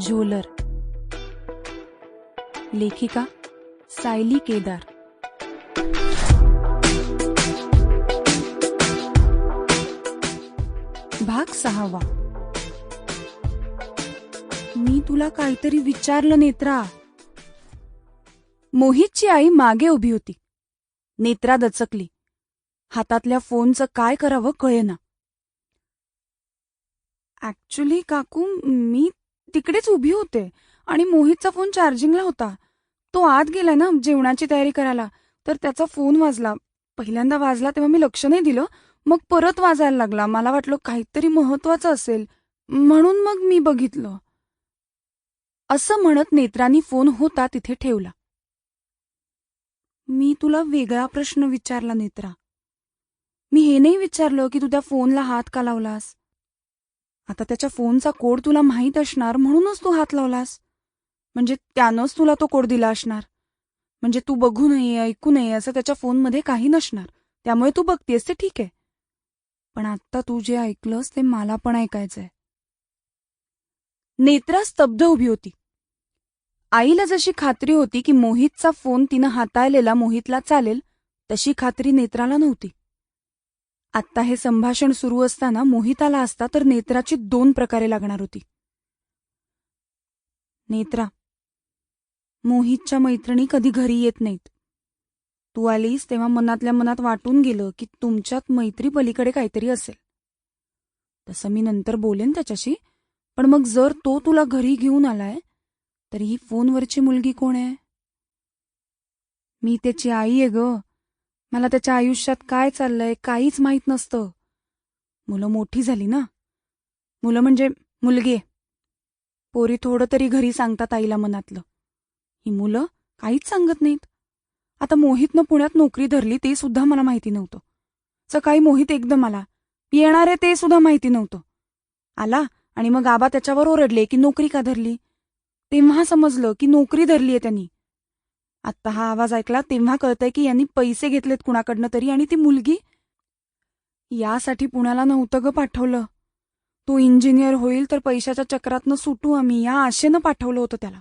झोलर लेखिका सायली केदार। भाग सहावा। मी तुला काहीतरी विचारलं नेत्रा. मोहितची आई मागे उभी होती. नेत्रा दचकली. हातातल्या फोनचं काय करावं कळेना. ऍक्च्युली काकू मी तिकडेच उभी होते आणि मोहितचा फोन चार्जिंगला होता. तो आत गेलाय ना जेवणाची तयारी करायला. तर त्याचा फोन वाजला. पहिल्यांदा वाजला तेव्हा मी लक्ष नाही दिलं. मग परत वाजायला लागला. मला वाटलं काहीतरी महत्वाचं असेल. म्हणून मग मी बघितलं. असं म्हणत नेत्रांनी फोन होता तिथे ठेवला. मी तुला वेगळा प्रश्न विचारला नेत्रा. मी हे नाही विचारलं की तू त्या फोनला हात का लावलास? आता त्याच्या फोनचा कोड तुला माहीत असणार म्हणूनच तू हात लावलास. म्हणजे त्यानंच तुला तो कोड दिला असणार. म्हणजे तू बघू नये ऐकू नये असं त्याच्या फोनमध्ये काही नसणार. त्यामुळे तू बघतेस ते ठीक आहे. पण आत्ता तू जे ऐकलंस ते मला पण ऐकायचंय. नेत्रा स्तब्ध उभी होती. आईला जशी खात्री होती की मोहितचा फोन तिनं हाताळलेला मोहितला चालेल तशी खात्री नेत्राला नव्हती. आत्ता हे संभाषण सुरू असताना मोहिताला असता तर नेत्राची दोन प्रकारे लागणार होती. नेत्रा मोहितच्या मैत्रिणी कधी घरी येत नाहीत. तू आलीस तेव्हा मनातल्या मनात वाटून गेलं की तुमच्यात मैत्री पलीकडे काहीतरी असेल. तसं मी नंतर बोलेन त्याच्याशी पण मग जर तो तुला घरी घेऊन आलाय तर ही फोनवरची मुलगी कोण आहे? मी त्याची आई आहे ग. मला त्याच्या आयुष्यात काय चाललंय काहीच माहीत नसतं. मुलं मोठी झाली ना? मुलं म्हणजे मुलगी आहे. पोरी थोडं तरी घरी सांगतात आईला मनातलं. ही मुलं काहीच सांगत नाहीत. आता मोहितनं पुण्यात नोकरी धरली ते सुद्धा मला माहिती नव्हतं. सकाळी मोहित एकदम आला. येणार आहे ते सुद्धा माहिती नव्हतं. आला आणि मग आबा त्याच्यावर ओरडले की नोकरी का धरली? तेव्हा समजलं की नोकरी धरली आहे त्यांनी. आत्ता हा आवाज ऐकला तेव्हा कळतंय की यांनी पैसे घेतलेत कुणाकडनं तरी आणि ती मुलगी? यासाठी पुण्याला नव्हतं ग पाठवलं. तो इंजिनियर होईल तर पैशाच्या चक्रातनं सुटू आम्ही या आशेनं पाठवलं होतं त्याला.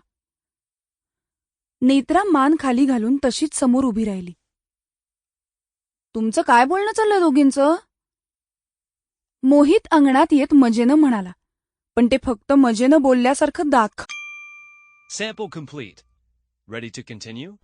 नेत्रा मान खाली घालून तशीच समोर उभी राहिली. तुमचं काय बोलणं चाललंय दोघींचं? मोहित अंगणात येत मजेनं म्हणाला पण ते फक्त मजेनं बोलल्यासारखं दाख sample complete Ready to continue?